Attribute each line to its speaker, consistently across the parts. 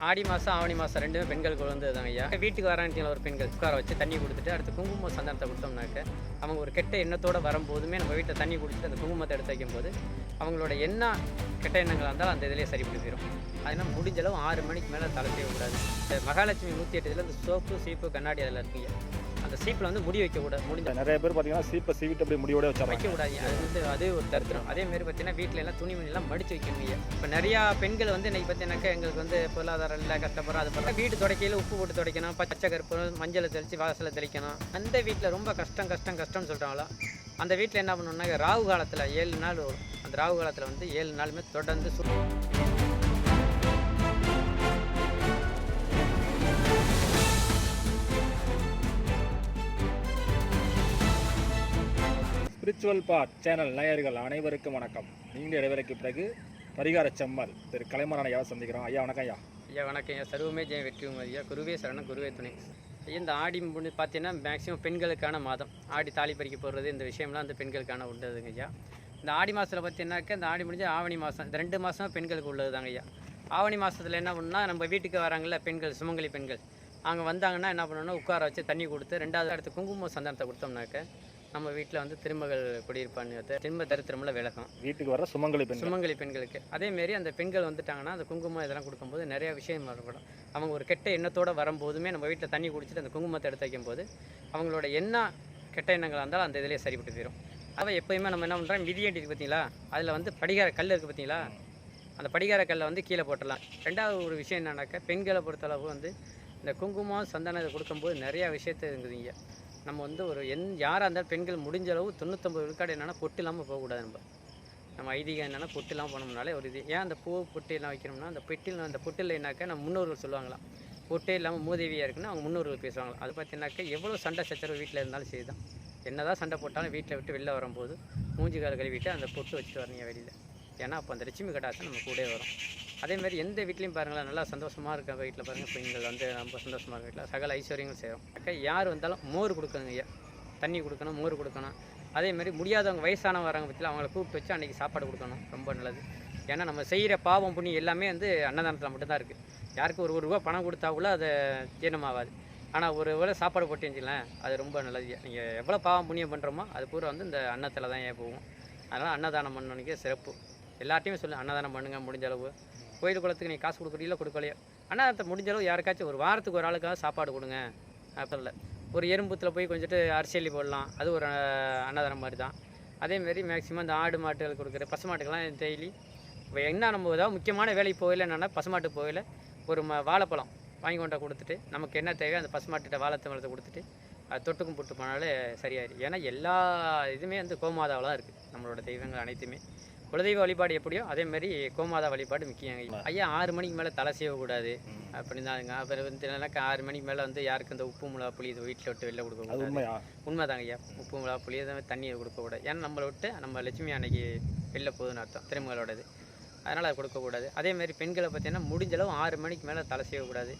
Speaker 1: ஆடி மாதம் ஆவணி மாதம் ரெண்டுமே பெண்களுக்கு தான் ஐயா. வீட்டுக்கு வரான்ட்டியில் ஒரு பெண்கள்? உட்கார வச்சு தண்ணி கொடுத்துட்டு அடுத்து குங்குமம் சந்தனத்தை கொடுத்தோம்னாக்க அவங்க ஒரு கெட்ட எண்ணத்தோடு வரும்போதுமே நம்ம வீட்டில் தண்ணி குடிச்சிட்டு அந்த குங்குமத்தை எடுத்து வைக்கும்போது அவங்களோட என்ன கெட்ட எண்ணங்களாக இருந்தாலும் அந்த இதிலே சரி போயிடும் அதனால் முடிஞ்ச அளவு ஆறு மணிக்கு மேலே தலை செய்யக்கூடாது இந்த மகாலட்சுமி நூற்றி எட்டு இதில் இந்த சோப்பு சீப்பு கண்ணாடி அதில் இருக்குங்க. அந்த சீப்பில் வந்து முடி வைக்கக்கூடாது முடிஞ்ச
Speaker 2: நிறைய பேர் பார்த்தீங்கன்னா சீப்பை சீவிட்டு அப்படியே முடியோட வச்சிடறாங்க.
Speaker 1: வைக்கக்கூடாது. அது வந்து அது ஒரு தருத்திரம். அதே மாதிரி பார்த்தீங்கன்னா வீட்டில் எல்லாம் துணிமணி எல்லாம் மடிச்சு வைக்கணும் இப்போ நிறையா பெண்கள் வந்து இன்னைக்கு பார்த்தீங்கன்னாக்கா எங்களுக்கு வந்து பொருளாதாரம் இல்லை கஷ்டப்படுறோம் அது பண்ண வீடு துடைக்கையில் உப்பு போட்டு துடைக்கணும் பச்சை கருப்பு மஞ்சளை தெளித்து வாசலை தெளிக்கணும். அந்த வீட்டில் ரொம்ப கஷ்டம் கஷ்டம் கஷ்டம்னு சொல்கிறாங்களோ அந்த வீட்டில் என்ன பண்ணணும்னா ராகு காலத்தில் ஏழு நாள் அந்த ராகு காலத்தில் வந்து ஏழு நாளுமே தொடர்ந்து
Speaker 2: ஸ்பிரிச்சுவல் பாட் சேனல் நேயர்கள் அனைவருக்கும் வணக்கம். நீண்ட இடைவெளிக்கு பிறகு பரிகார செம்மல் திரு கலைமரான ஐயாவை சந்திக்கிறோம்? ஐயா வணக்கம் ஐயா.
Speaker 1: ஐயா வணக்கம் ஐயா. சர்வமே ஜெய வெற்றி ஐயா. குருவே சரணம் குருவே துணை. ஐயா, இந்த ஆடி முடிஞ்சு பார்த்தீங்கன்னா மேக்ஸிமம் பெண்களுக்கான மாதம். ஆடி தாலி பறிக்க போடுறது இந்த விஷயம்லாம் அந்த பெண்களுக்கான உள்ளதுங்க ஐயா. இந்த ஆடி மாதத்தில் பார்த்தீங்கன்னாக்கா இந்த ஆடி முடிஞ்சு ஆவணி மாதம் இந்த ரெண்டு மாதம் பெண்களுக்கு உள்ளது தாங்க ஐயா. ஆவணி மாதத்தில் என்ன பண்ணால் நம்ம வீட்டுக்கு வராங்கல்ல பெண்கள் சுமங்கலி பெண்கள். அங்கே வந்தாங்கன்னா என்ன பண்ணணும்னா உட்கார வச்சு தண்ணி கொடுத்து ரெண்டாவது அடுத்து குங்குமம் சந்தனத்தை கொடுத்தோம்னாக்க நம்ம வீட்டில் வந்து திருமகள் குடியிருப்பான்னு திரும்ப தரித்திரமில் விளக்கம்.
Speaker 2: வீட்டுக்கு வர சுமங்கலி பெண்கள்.
Speaker 1: சுமங்கலி பெண்களுக்கு. அதேமாரி அந்த பெண்கள் வந்துட்டாங்கன்னா அந்த குங்குமம் இதெல்லாம் கொடுக்கும்போது நிறைய விஷயம் வரப்படும் அவங்க ஒரு கெட்ட எண்ணத்தோடு வரும்போதுமே நம்ம வீட்டில் தண்ணி குடிச்சிட்டு அந்த குங்குமத்தை எடுத்து வைக்கும்போது அவங்களோட என்ன கெட்ட எண்ணங்களாக இருந்தாலும் அந்த இதிலே சரிப்பட்டு போயிடும் அவள் எப்போயுமே நம்ம என்ன பண்ணுறோம் மிதியண்டி இருக்குது பார்த்தீங்களா? அதில் வந்து படிகார கல் இருக்குது பார்த்தீங்களா? அந்த படிகார கல்லை வந்து கீழே போட்டுடலாம். ரெண்டாவது ஒரு விஷயம் என்னன்னாக்கா பெண்களை பொறுத்தளவு வந்து இந்த குங்குமம் சந்தனம் இதை கொடுக்கும்போது நிறையா விஷயத்த இருக்குதுங்க. நம்ம வந்து ஒரு எந் யாராக இருந்தாலும் பெண்கள் முடிஞ்ச அளவு தொண்ணூற்றம்பது விழுக்காடு என்னென்னா பொட்டு இல்லாமல் போகக்கூடாது நம்ம. நம்ம ஐதீகம் என்னென்னா பொட்டு இல்லாமல் போனோம்னாலே ஒரு இது. ஏன் அந்த பூ பொட்டு எல்லாம் வைக்கணும்னா அந்த பெட்டில் அந்த பொட்டில் இல்லைனாக்கா நம்ம முன்னோர்கள் சொல்லுவாங்களாம். பொட்டே இல்லாமல் மூதேவியாக இருக்குன்னா அவங்க முன்னோர்கள் பேசுவாங்களாம். அது பார்த்தீங்கன்னாக்கா எவ்வளோ சண்டை சச்சரவு வீட்டில் இருந்தாலும் சரி தான் என்னதான் சண்டை போட்டாலும் வீட்டில் விட்டு வெளில வரும்போது மூஞ்சி கால் கழுவிட்டு அந்த பொட்டு வச்சுட்டு வரீங்க வெளியில். ஏன்னா அப்போ அந்த லட்சுமி கடாசம் நம்ம கூட வரும். அதே மாதிரி எந்த வீட்லையும் பாருங்களேன் நல்லா சந்தோஷமாக இருக்க வீட்டில் பாருங்கள் பெண்கள் வந்து ரொம்ப சந்தோஷமாக இருக்க வீட்டில் சகல ஐஸ்வர்யங்கள் செய்கிறோம் அக்கா யார் வந்தாலும் மோர் கொடுக்கணுங்க ஐயா. தண்ணி கொடுக்கணும் மோர் கொடுக்கணும். அதே மாதிரி முடியாதவங்க வயசானவங்க வராங்க பற்றியில் அவங்கள கூப்பிட்டு வச்சு அன்றைக்கி சாப்பாடு கொடுக்கணும். ரொம்ப நல்லது. ஏன்னா நம்ம செய்கிற பாவம் புண்ணியம் எல்லாமே வந்து அன்னதானத்தில் மட்டும்தான் இருக்குது யாருக்கு ஒரு ஒரு ரூபா பணம் கொடுத்தா கூட அது ஜீரணமாகாது. ஆனால் ஒரு வேளை சாப்பாடு போட்டு வச்சுக்கலாம் அது ரொம்ப நல்லது நீங்கள் எவ்வளோ பாவம் புண்ணியம் பண்ணுறோமோ அது பூரா வந்து இந்த அன்னத்தில் தான் ஏன் போகும். அதனால் அன்னதானம் பண்ணணுக்கே சிறப்பு. எல்லார்ட்டையுமே சொல்லு அன்னதானம் பண்ணுங்க முடிஞ்ச அளவு. கோயில் குளத்துக்கு நீ காசு கொடுக்குறீங்களோ கொடுக்கலையோ? ஆனால் முடிஞ்ச அளவு யாருக்காச்சும் ஒரு வாரத்துக்கு ஒரு ஆளுக்காக சாப்பாடு கொடுங்க. அப்போ ஒரு எறும்புத்தில் போய் கொஞ்சிட்டு அரிசி போடலாம். அது ஒரு அன்னதானம் மாதிரி தான் அதேமாரி மேக்ஸிமம் இந்த ஆடு மாட்டுகள் கொடுக்குற பசு மாட்டுக்கெல்லாம் டெய்லி இப்போ என்ன நம்ம ஏதாவது முக்கியமான வேலைக்கு போகல என்னென்னா பசுமாட்டு போகல ஒரு ம வாழைப்பழம் வாங்கி கொண்டா கொடுத்துட்டு நமக்கு என்ன தேவை அந்த பசுமாட்டிட்ட வாழைத்தம்பழத்தை கொடுத்துட்டு அது தொட்டுக்கும் போட்டு போனாலே சரியாயிரு ஏன்னா எல்லா இதுவுமே வந்து கோமாதாவெலாம் இருக்குது நம்மளோட தெய்வங்கள் அனைத்துமே. குலதெய்வ வழிபாடு எப்படியோ அதே மாதிரி கோமாதா வழிபாடு முக்கியம். ஐயா ஆறு மணிக்கு மேலே தலை செய்யக்கூடாது அப்படின்னு தாங்க அப்புறம் வந்து என்னன்னாக்கா ஆறு மணிக்கு மேலே வந்து யாருக்கு இந்த உப்பு மிளகா புளி இது வீட்டில் விட்டு வெளில
Speaker 2: அது
Speaker 1: கொடுக்கக்கூடாது
Speaker 2: உண்மையா?
Speaker 1: உண்மைதாங்க ஐயா. உப்பு மிளகா புளி அதை தண்ணியை கொடுக்கக்கூடாது ஏன்னா நம்மளை விட்டு நம்ம லட்சுமி அன்னைக்கு வெளில போகுதுன்னு அர்த்தம் திருமகளோடது. அதனால் அதை கொடுக்கக்கூடாது அதே மாதிரி பெண்களை பார்த்தீங்கன்னா முடிஞ்ச அளவு ஆறு மணிக்கு மேலே தலை செய்யக்கூடாது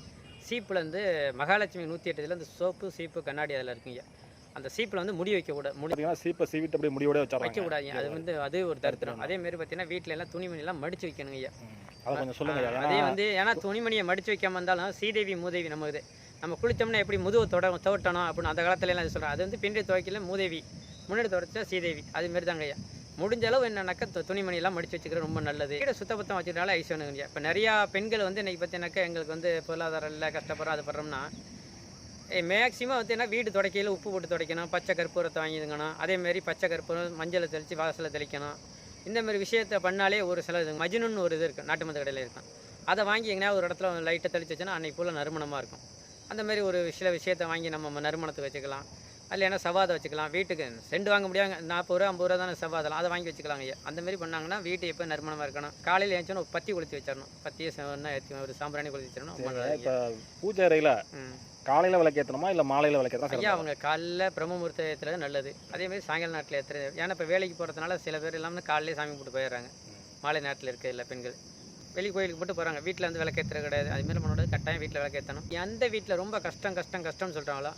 Speaker 1: சீப்பில் வந்து மகாலட்சுமி நூற்றி எட்டு இதில் அந்த சோப்பு சீப்பு கண்ணாடி அதில் இருக்குங்க அந்த சீப்பில் வந்து முடி வைக்கக்கூடாது முடி
Speaker 2: பார்த்தீங்கன்னா சீப்பை சீவிட்டு அப்படியே முடியோட வச்சிடறாங்க.
Speaker 1: வைக்கக்கூடாதுங்க அது வந்து அது ஒரு தருத்திரம். அதே மாதிரி பார்த்தீங்கன்னா வீட்டில எல்லாம் துணிமணி எல்லாம் மடிச்சு வைக்கணுங்க ஐயா.
Speaker 2: அதை கொஞ்சம் சொல்லுங்க
Speaker 1: அதே வந்து ஏன்னா துணிமணியை மடிச்சு வைக்காம இருந்தாலும் சீதேவி மூதேவி இது நம்ம குளித்தோம்னா எப்படி முதுவை தொட துவட்டணும் அப்படின்னு அந்த காலத்துல எல்லாம் சொல்கிறோம் அது வந்து பின்றி துவைக்கல மூதேவி. முன்னாடி துடைச்சா சீதேவி அது மாதிரி தாங்க ஐயா. முடிஞ்ச அளவு என்னன்னாக்கா து- துணிமணி எல்லாம் மடிச்சு வச்சுக்கிறது ரொம்ப நல்லது. வீடை சுத்தபத்தம் வச்சுக்கிறனால ஐஸ்வனுங்க இப்போ நிறையா பெண்கள் வந்து இன்னைக்கு பார்த்தீங்கன்னாக்கா எங்களுக்கு வந்து பொருளாதாரம் இல்லை கஷ்டப்படுறோம் அது படுறோம்னா மேக்ஸிமம் வந்து என்ன வீடு துடைக்கையில் உப்பு போட்டு துடைக்கணும் பச்சை கற்பூரத்தை வாங்கிதுங்கணும் அதேமாரி பச்சை கற்பூரம் மஞ்சளை தெளித்து வாசலை தெளிக்கணும். இந்தமாரி விஷயத்தை விஷயத்த பண்ணாலே ஒரு சில இது மஜ்னுன்னு ஒரு இது இருக்குது நாட்டு மருந்து கடையில் இருக்கும். அதை வாங்கி எங்கேயா ஒரு இடத்துல லைட்டை தெளிச்சு வச்சுன்னா அன்றைக்கு ஃபுல்லாக நறுமணமாக இருக்கும். அந்தமாரி ஒரு சில விஷயத்தை வாங்கி நம்ம நறுமணத்துக்கு வச்சுக்கலாம். அதில் என்ன சவாதை வச்சுக்கலாம்? வீட்டுக்கு செண்டு வாங்க முடியாங்க நாற்பது ரூபா ஐம்பது ரூபா தானே சவாதெல்லாம். அதை வாங்கி வச்சுக்கலாங்க ஐயா. அந்த மாதிரி பண்ணாங்கன்னா வீட்டு எப்போ நறுமணமாக இருக்கணும்? காலையில் ஏஞ்சோன்னு ஒரு பத்தி கொளுத்தி வச்சிடணும். பத்தியை ஏற்றி ஒரு சாம்பிராணி கொளுத்தி வச்சிடணும்.
Speaker 2: இப்போ பூஜை அறையில் காலையில் விளக்கேற்றணுமா இல்லை மாலையில் விளக்கேற்றா
Speaker 1: ஐயா அவங்க காலைல பிரம்மமுகூர்த்த ஏற்றுறது நல்லது. அதே மாதிரி சாயங்கால நேரத்தில் ஏற்றுறது ஏன்னா இப்போ வேலைக்கு போகிறதுனால சில பேர் எல்லாமே காலையிலே சாமி கும்பிட்டு போயிடுறாங்க. மாலை நேரத்தில் இருக்க இல்லை பெண்கள். வெளி கோயிலுக்கு மட்டும் போகிறாங்க வீட்டில் வந்து விளக்கேற்றுறது கிடையாது. அதுமாரி நம்மளோட கட்டாயம் வீட்டில் விளக்கேற்றணும் எந்த வீட்டில் ரொம்ப கஷ்டம் கஷ்டம் கஷ்டம்னு சொல்கிறாங்களோ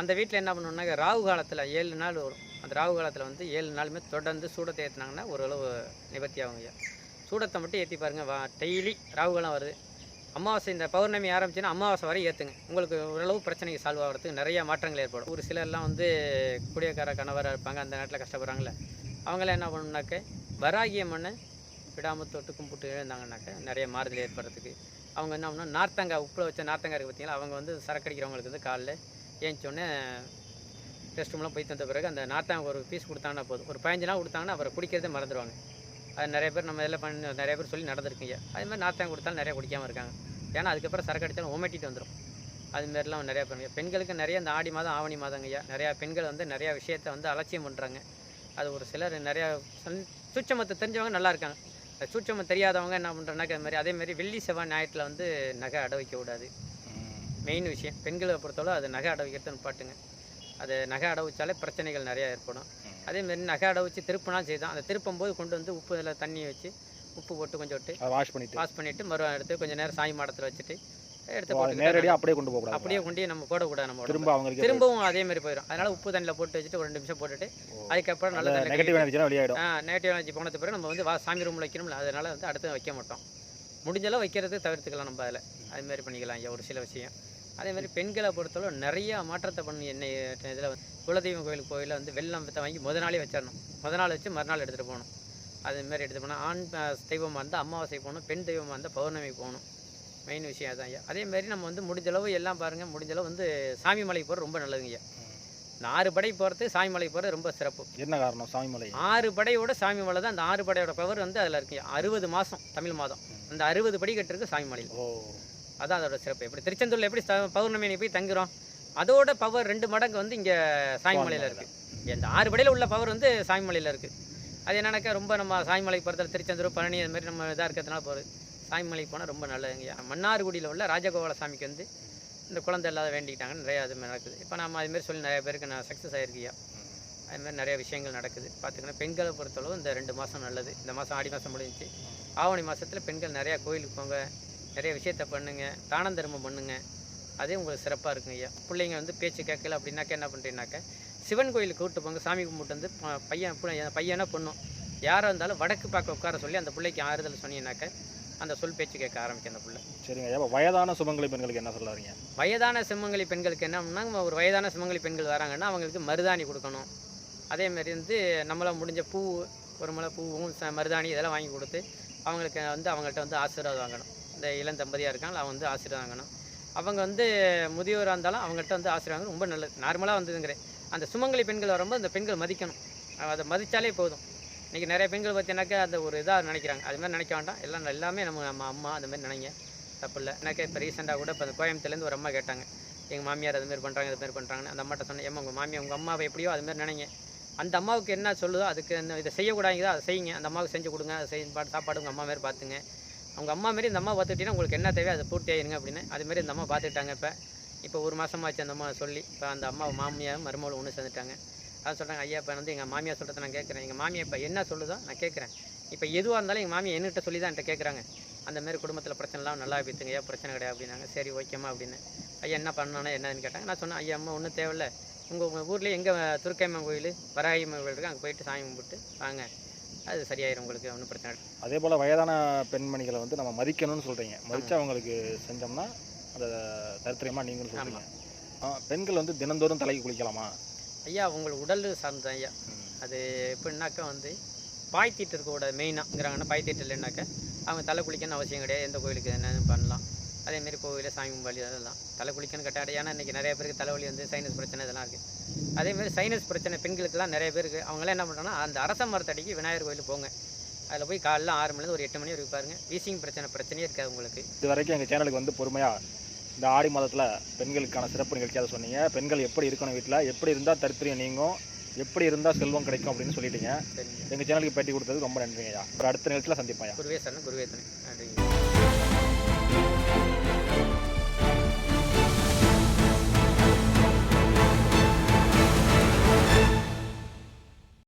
Speaker 1: அந்த வீட்டில் என்ன பண்ணணும்னா ராகு காலத்தில் ஏழு நாள் வரும். அந்த ராகு காலத்தில் வந்து ஏழு நாளுமே தொடர்ந்து சூடத்தை ஏற்றுனாங்கன்னா ஓரளவு நிவர்த்தி ஆகும் சூடத்தை மட்டும் ஏற்றி பாருங்கள் வா டெய்லி ராகு காலம் வருது. அமாவாசை இந்த பௌர்ணமி ஆரம்பிச்சுன்னா அமாவாசை வரை ஏற்றுங்க உங்களுக்கு ஓரளவு பிரச்சனைக்கு சால்வ் ஆகிறதுக்கு நிறைய மாற்றங்கள் ஏற்படும். ஒரு சிலர்லாம் வந்து குடியக்கார கணவராக இருப்பாங்க. அந்த நேரத்தில் கஷ்டப்படுறாங்களே அவங்களாம் என்ன பண்ணணுனாக்க வராகிய மண்ணை விடாமல் தொட்டு கும்பிட்டு எழுந்தாங்கன்னாக்க நிறைய மாறுதல் ஏற்படுறதுக்கு. அவங்க என்ன பண்ணணும் நார்த்தங்காய் உப்பில் வச்ச நார்த்தங்காய் இருக்குது பார்த்தீங்களா அவங்க வந்து சரக்கு அடிக்கிறவங்களுக்கு வந்து காலைல ஏஞ்சோடனே ரெஸ்ட் ரூம்லாம் போய் தந்த பிறகு அந்த நார்த்தங்காய் ஒரு பீஸ் கொடுத்தாங்கன்னா போதும். ஒரு பதினஞ்சு நாள் கொடுத்தாங்கன்னா அவரை குடிக்கிறதே மறந்துடுவாங்க அது நிறைய பேர் நம்ம இதில் பண்ணி நிறைய பேர் சொல்லி நடந்திருக்கீங்க. அதே மாதிரி கொடுத்தாலும் நிறைய குடிக்காமல் இருக்காங்க. ஏன்னா அதுக்கப்புறம் சரக்கு அடித்தாலும் ஓமட்டிட்டு வந்துடும் அதுமாரிலாம் நிறையா பண்ணுங்க பெண்களுக்கு நிறைய இந்த ஆடி மாதம் ஆவணி மாதங்கய்யா நிறையா பெண்கள் வந்து நிறையா விஷயத்த வந்து அலட்சியம் பண்ணுறாங்க அது ஒரு சிலர் நிறையா சன்- சூட்சமத்தை தெரிஞ்சவங்க நல்லா இருக்காங்க. சூட்சமம் தெரியாதவங்க என்ன பண்ணுறாங்கன்னா அது மாதிரி வெள்ளி செவ்வாய் ஞாயிற்றில் வந்து நகை அடை வைக்கக்கூடாது. மெயின் விஷயம். பெண்களை பொறுத்தவரை அது நகை அடை வைக்கிறது நிப்பாட்டுங்க அது நகை அடை வச்சாலே பிரச்சனைகள் நிறையா ஏற்படும். அதே மாதிரி நகை அடை வச்சு திருப்பினா செய்தான் அந்த திருப்பும் போது கொண்டு வந்து உப்பு இதில் தண்ணி வச்சு உப்பு போட்டு கொஞ்சம் விட்டு
Speaker 2: வாஷ் பண்ணிட்டு.
Speaker 1: வாஷ் பண்ணிவிட்டு மறு எடுத்து கொஞ்சம் நேரம் சாமி மாடத்தில் வச்சுட்டு எடுத்து
Speaker 2: நேரடியாக அப்படியே கொண்டு போகக்கூடாது.
Speaker 1: அப்படியே கொண்டு நம்ம போடக்கூடாது நம்ம.
Speaker 2: திரும்ப அவங்களுக்கு
Speaker 1: திரும்பவும் அதே மாதிரி போயிடும். அதனால உப்பு தண்ணியில் போட்டு வச்சுட்டு ஒரு ரெண்டு நிமிஷம் போட்டுட்டு அதுக்கப்புறம் நல்ல
Speaker 2: நெகட்டிவ் எனர்ஜினா வெளியாயிடும்.
Speaker 1: நெகட்டிவ் எனர்ஜி போனது பிறகு நம்ம வந்து வா சாமி ரூமில் வைக்கணும்ல. அதனால வந்து அடுத்து வைக்க மாட்டோம். முடிஞ்சளவு வைக்கிறது தவிர்த்துக்கலாம் நம்ம அதில். அது மாதிரி பண்ணிக்கலாம் ஐயா ஒரு சில விஷயம். அதே மாதிரி பெண்களை பொறுத்தளவு நிறைய மாற்றத்தை பண்ணி என்ன இதில் வந்து குலதெய்வம் கோயிலுக்கு கோயிலில் வந்து வெள்ளம் வித்த வாங்கி முத நாளே வச்சிடணும். முத நாள் வச்சு மறுநாள் எடுத்துகிட்டு போகணும். அது மாதிரி எடுத்துகிட்டு போனால் ஆண் தெய்வமாக இருந்தால் அமாவாசை போகணும் பெண் தெய்வமாக இருந்தால் பௌர்ணமி போகணும். மெயின் விஷயம் அதான் ஐயா. அதே மாதிரி நம்ம வந்து முடிஞ்சளவு எல்லாம் பாருங்கள் முடிஞ்சளவு வந்து சாமி மலைக்கு போகிறது ரொம்ப நல்லதுங்க ஐயா. இந்த ஆறு படை போகிறது சாமி மலைக்கு போகிறது ரொம்ப சிறப்பு.
Speaker 2: என்ன காரணம் சாமிமலை
Speaker 1: ஆறு படையோட சாமி மலை தான் அந்த ஆறு படையோட பவர் வந்து அதில் இருக்கு அறுபது மாதம் தமிழ் மாதம். அந்த அறுபது படி கட்டிருக்கு சாமி மலையில்.
Speaker 2: ஓ.
Speaker 1: அதான் அதோட சிறப்பு. எப்படி திருச்செந்தூரில் எப்படி பௌர்ணமி அன்னைக்கு போய் தங்குறோம் அதோட பவர் ரெண்டு மடங்கு வந்து இங்கே சாய்மலையில் இருக்குது இந்த ஆறு படையில் உள்ள பவர் வந்து சாய்மலையில் இருக்குது அது என்னன்னாக்கா ரொம்ப நம்ம சாய்மலைக்கு போகிறதுல திருச்செந்தூர் பழனி அது மாதிரி நம்ம இதாக இருக்கிறதுனால போகிறது சாய்மலைக்கு போனால் ரொம்ப நல்லதுங்க மன்னார்குடியில் உள்ள ராஜகோபால சாமிக்கு வந்து இந்த குழந்தை இல்லாத வேண்டிக்கிட்டாங்கன்னு நிறையா அது மாதிரி நடக்குது. இப்போ நம்ம அதுமாரி சொல்லி நிறைய பேருக்கு நான் சக்ஸஸ் ஆகிருக்கியா அதுமாதிரி நிறைய விஷயங்கள் நடக்குது. பார்த்துக்கணும் பெண்களை பொறுத்தளவு இந்த ரெண்டு மாதம் நல்லது. இந்த மாதம் ஆடி மாதம் முடிஞ்சிச்சு. ஆவணி மாதத்தில் பெண்கள் நிறையா கோயிலுக்கு போங்க. நிறைய விஷயத்த பண்ணுங்க. தானம் தர்மம் பண்ணுங்க. அதே உங்களுக்கு சிறப்பாக இருக்குங்க ஐயா. பிள்ளைங்க வந்து பேச்சு கேட்கல அப்படின்னாக்க என்ன பண்ணுறீங்கனாக்க சிவன் கோயிலுக்கு கூப்பிட்டு போங்க சாமி கும்பிட்டு வந்து பையன் பையனா பொண்ணும் யாராக இருந்தாலும் வடக்கு பார்க்க உட்கார சொல்லி அந்த பிள்ளைக்கு ஆறுதல் சொன்னீங்கன்னாக்க அந்த சொல் பேச்சு கேட்க ஆரம்பிக்கும் அந்த பிள்ளை.
Speaker 2: சரிங்க ஐயா. வயதான சுமங்கலி பெண்களுக்கு என்ன சொல்லாதீங்க
Speaker 1: வயதான சிம்மங்கலி பெண்களுக்கு என்ன பண்ணால் ஒரு வயதான சிம்மங்கலி பெண்கள் வராங்கன்னா அவங்களுக்கு மருதாணி கொடுக்கணும். அதே மாதிரி வந்து நம்மளால் முடிஞ்ச பூ ஒரு மலை பூவும் மருதாணி இதெல்லாம் வாங்கி கொடுத்து அவங்களுக்கு வந்து அவங்கள்ட்ட வந்து ஆசீர்வாதம் வாங்கணும். இந்த இளம் தம்பதியாக இருக்காங்க அவங்க வந்து ஆசிரியர் வாங்கணும். அவங்க வந்து முதியோராக இருந்தாலும் அவங்ககிட்ட வந்து ஆசிரியர் வாங்கணும். ரொம்ப நல்லது. நார்மலாக வந்ததுங்கிறேன். அந்த சுமங்கலி பெண்கள் வரும்போது அந்த பெண்கள் மதிக்கணும். அதை மதித்தாலே போதும். இன்றைக்கி நிறைய பெண்கள் பார்த்தீங்கன்னாக்கா அந்த ஒரு இதாக நினைக்கிறாங்க. அது மாதிரி நினைக்க வேண்டாம். எல்லாம் எல்லாமே நம்ம நம்ம அம்மா அந்த மாதிரி நினைங்க. தப்பு இல்லை. எனக்கு இப்போ ரீசெண்டாக கூட இப்போ அந்த கோயம்புத்தூர்லேருந்து ஒரு அம்மா கேட்டாங்க. எங்கள் மாமியார் அது மாதிரி பண்ணுறாங்க இது மாதிரி பண்ணுறாங்கன்னு அந்த அம்மாட்ட சொன்னேன் ஏம்மா உங்கள் மாமியார் உங்கள் அம்மாவை எப்படியோ அது மாதிரி நினைங்க. அந்த அம்மாவுக்கு என்ன சொல்லுதோ அதுக்கு என்ன இதை செய்யக்கூடாதோ அதை செய்யுங்க. அந்த அம்மாவுக்கு செஞ்சு கொடுங்க அதை செஞ்சு பாட்டு சாப்பாடு உங்கள் அம்மா மாதிரி பார்த்துங்க. அவங்க அம்மா மாரி இந்த அம்மா பார்த்துக்கிட்டீங்கன்னா உங்களுக்கு என்ன தேவையோ அதை பூர்த்தி ஆயிருங்க அப்படின்னு. அதுமாரி இந்த அம்மா பார்த்துக்கிட்டாங்க இப்போ. இப்போ ஒரு மாதமாச்சு அந்த அம்மா சொல்லி. இப்போ அந்த அம்மா மாமியார் மருமகளும் ஒன்று சேர்ந்துட்டாங்க. அதான் சொல்கிறாங்க ஐயா இப்போ வந்து எங்கள் மாமியார் சொல்கிறத நான் கேட்குறேன். எங்கள் மாமியார் இப்போ என்ன சொல்லுதோ நான் கேட்குறேன். இப்போ எதுவாக இருந்தாலும் எங்கள் மாமியை என்கிட்ட சொல்லி தான் என்கிட்ட கேட்குறாங்க. அந்தமாரி குடும்பத்தில் பிரச்சனைலாம் நல்லா பேத்துங்க ஐயா பிரச்சனை கிடையாது அப்படின்னாங்க. சரி ஓகேம்மா அப்படின்னு. ஐயா என்ன பண்ணணும் என்னன்னு கேட்டாங்க. நான் சொன்னேன் ஐயா அம்மா ஒன்றும் தேவையில்ல. உங்கள் உங்கள் ஊர்லேயே எங்கள் துர்க்கையம்மன் கோயில் வராகியம்மன் கோயில் இருக்குது அங்கே போயிட்டு சாமி கும்பிட்டு வாங்க. அது சரியாயிரும் உங்களுக்கு ஒன்றும் பிரச்சனை.
Speaker 2: அதே போல் வயதான பெண்மணிகளை வந்து நம்ம மதிக்கணும்னு சொல்கிறீங்க மதித்து அவங்களுக்கு செஞ்சோம்னா அதை தரித்திரமாக நீங்களும் சொல்கிறீங்க பெண்கள் வந்து தினந்தோறும் தலைக்கு குளிக்கலாமா?
Speaker 1: ஐயா உங்களுக்கு உடல் சார்ந்த ஐயா. அது எப்படின்னாக்கா வந்து பாய் தீட்டு இருக்கக்கூடாது மெயினாகிறாங்கன்னா பாய் தீட்டு இல்லைன்னாக்கா அவங்க தலை குளிக்கணும்னு அவசியம் கிடையாது. எந்த கோயிலுக்கு என்னன்னு பண்ணலாம். அதேமாரி கோவிலில் சாமி கும்பாளி அதெல்லாம். தலை குளிக்கணும் கட்டாடு ஏன்னா இன்றைக்கி நிறைய பேருக்கு தலைவலி வந்து சைனஸ் பிரச்சனை இதெல்லாம் இருக்குது அதேமாரி சைனஸ் பிரச்சனை பெண்களுக்கெல்லாம் நிறைய பேருக்கு அவங்களாம் என்ன பண்ணுறாங்கன்னா அந்த அரச மரத்தடிக்கு விநாயகர் கோயிலுக்கு போங்க. அதில் போய் காலைல ஆறு மணிலேருந்து ஒரு எட்டு மணி வரைக்கும் பாருங்க. வீசிங் பிரச்சனை பிரச்சனையே இருக்காது உங்களுக்கு.
Speaker 2: இது வரைக்கும் எங்கள் சேனலுக்கு வந்து பொறுமையாக இந்த ஆடி மாதத்தில் பெண்களுக்கான சிறப்பு நிகழ்ச்சியாக சொன்னீங்க. பெண்கள் எப்படி இருக்கணும் வீட்டில் எப்படி இருந்தால் தரித்திரியம் நீங்கும்? எப்படி இருந்தால் செல்வம் கிடைக்கும் அப்படின்னு சொல்லிட்டீங்க. எங்கள் சேனலுக்கு பேட்டி கொடுத்தது ரொம்ப நன்றிங்கய்யா. ஒரு அடுத்த நிகழ்ச்சியில் சந்திப்போம்
Speaker 1: குருவே சரணம் குருவே நன்றிங்க.